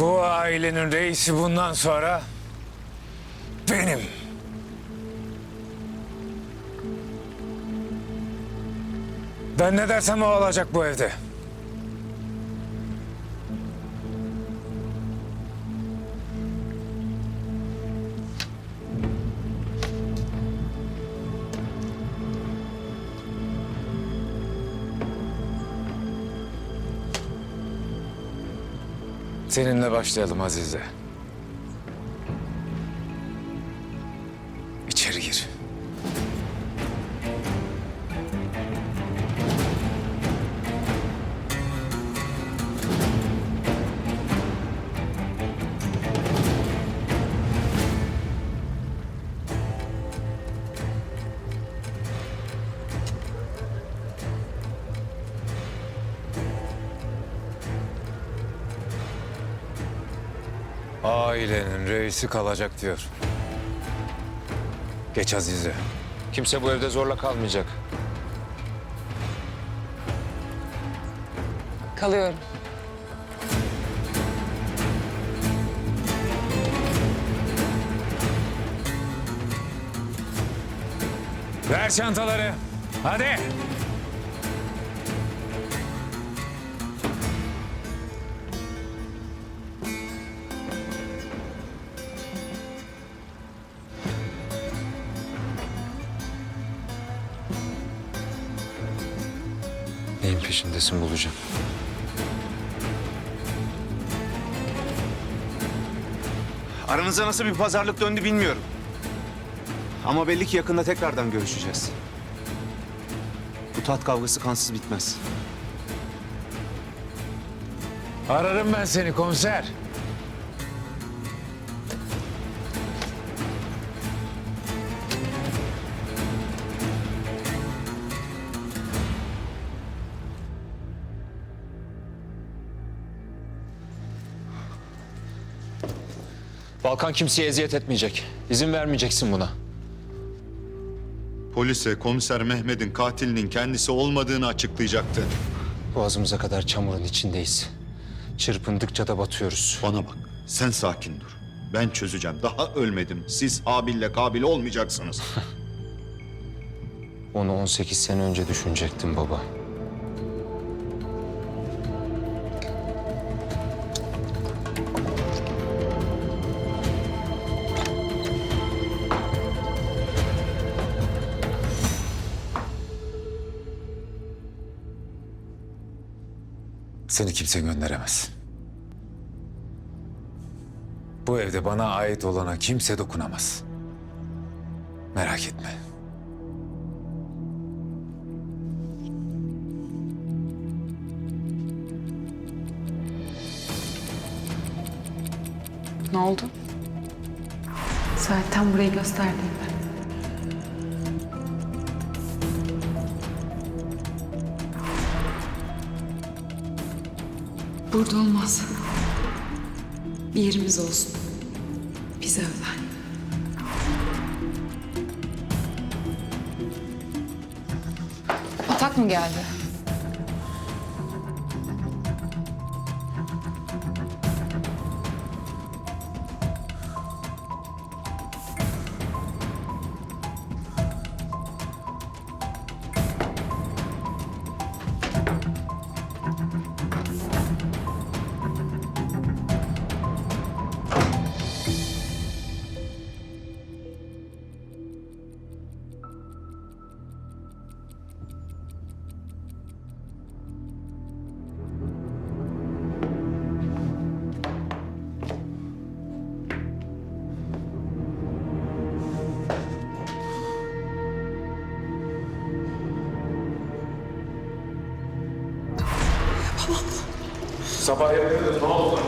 Bu ailenin reisi bundan sonra benim. Ben ne dersem o olacak bu evde. Seninle başlayalım Azize. İçeri gir. Ailenin reisi kalacak diyor. Geç Azize. Kimse bu evde zorla kalmayacak. Kalıyorum. Ver çantaları. Hadi. Peşindesin bulacağım. Aranızda nasıl bir pazarlık döndü bilmiyorum. Ama belli ki yakında tekrardan görüşeceğiz. Bu tat kavgası kansız bitmez. Ararım ben seni komiser. Balkan kimseye eziyet etmeyecek. İzin vermeyeceksin buna. Polise komiser Mehmet'in katilinin kendisi olmadığını açıklayacaktı. Boğazımıza kadar çamurun içindeyiz. Çırpındıkça da batıyoruz. Bana bak, sen sakin dur. Ben çözeceğim. Daha ölmedim. Siz Habil'le Kabil olmayacaksınız. Onu 18 sene önce düşünecektim baba. Seni kimse gönderemez. Bu evde bana ait olana kimse dokunamaz. Merak etme. Ne oldu? Saat tam burayı gösterdiğinde. Burada olmaz. Bir yerimiz olsun. Bize özel. Atak mı geldi? Sabah yapıyoruz. Ne oldu?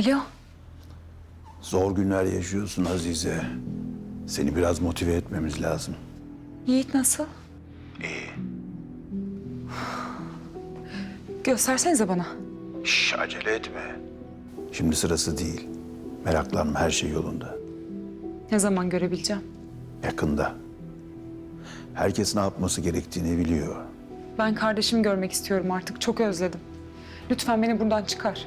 Alo. Zor günler yaşıyorsun Azize. Seni biraz motive etmemiz lazım. Yiğit nasıl? İyi. Göstersenize bana. Şş, acele etme. Şimdi sırası değil. Meraklanma her şey yolunda. Ne zaman görebileceğim? Yakında. Herkes ne yapması gerektiğini biliyor. Ben kardeşimi görmek istiyorum artık. Çok özledim. Lütfen beni buradan çıkar.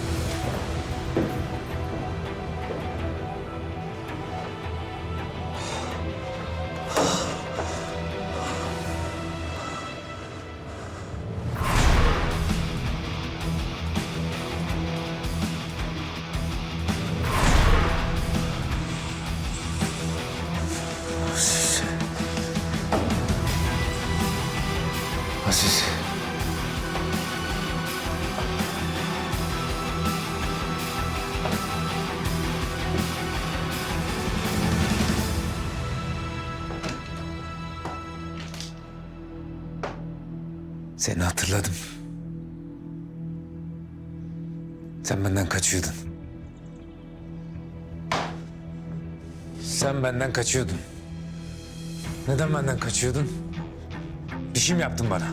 Seni hatırladım. Sen benden kaçıyordun. Sen benden kaçıyordun. Neden benden kaçıyordun? Bir şey mi yaptın bana?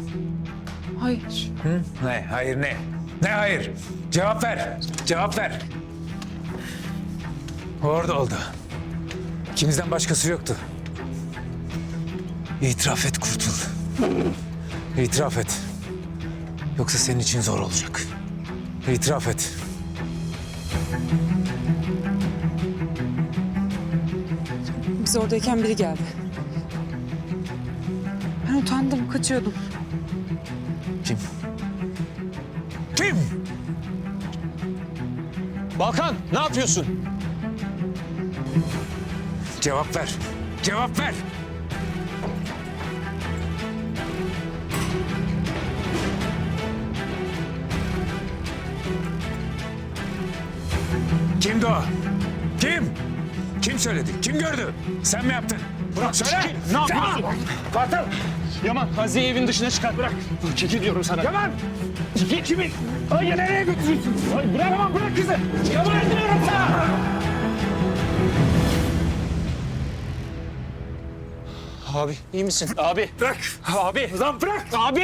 Hayır. Hı? Ne? Hayır ne? Ne hayır? Cevap ver. Cevap ver. Orada oldu. İkimizden başkası yoktu. İtiraf et kurtul. İtiraf et. Yoksa senin için zor olacak. İtiraf et. Biz oradayken biri geldi. Ben utandım, kaçıyordum. Kim? Kim? Balkan ne yapıyorsun? Cevap ver. Cevap ver. Kimdi o? Kim? Kim söyledi? Kim gördü? Sen mi yaptın? Bırak söyle. Ne yapıyorsun? Kartal! Yaman Azize'yi evin dışına çıkar. Bırak. Çekil diyorum sana. Yaman! Kim, kimin? Ay nereye götürüyorsun? Ay bırak Yaman bırak kızı. Yaman diyorum sana. Abi iyi misin? Abi. Bırak. Abi. Lan bırak. Abi.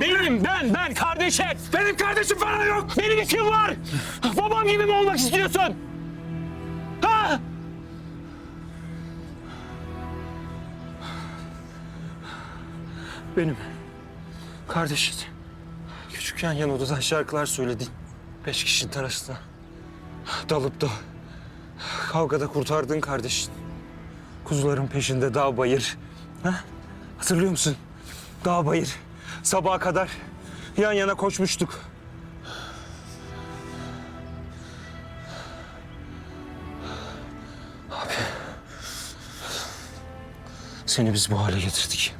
Benim ben ben kardeşim. Benim kardeşim falan yok. Benim kim var? Babam gibi mi olmak istiyorsun? Ha? Benim kardeşim. Küçükken yan odadan şarkılar söyledin. Beş kişinin arasında. Dalıp da kavgada kurtardığın kardeşin. Kuzuların peşinde dağ bayır. Ha? Hatırlıyor musun? Dağ bayır. Sabaha kadar yan yana koşmuştuk. Seni biz bu hale getirdik.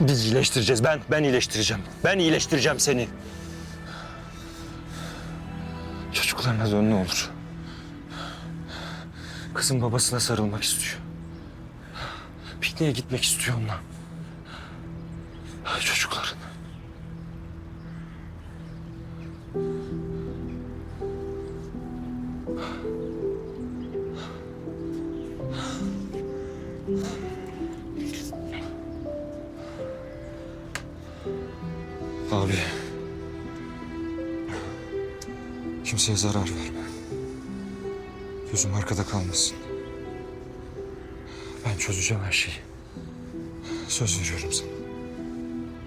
Biz iyileştireceğiz. Ben, ben iyileştireceğim. Ben iyileştireceğim seni. Çocuklarına dön ne olur. Kızın babasına sarılmak istiyor. Pikniğe gitmek istiyor onunla. Çocukların. Abi. Kimseye zarar verme. Gözüm arkada kalmasın. Ben çözeceğim her şeyi. Söz veriyorum sana.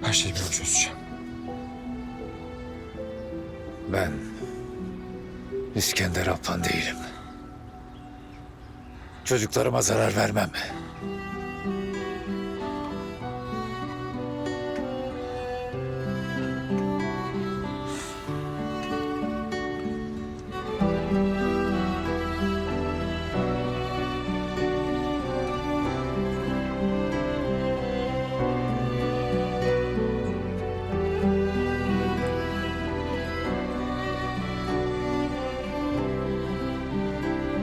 Her şeyi ben çözeceğim. Ben İskender Alpan değilim. Çocuklarıma zarar vermem.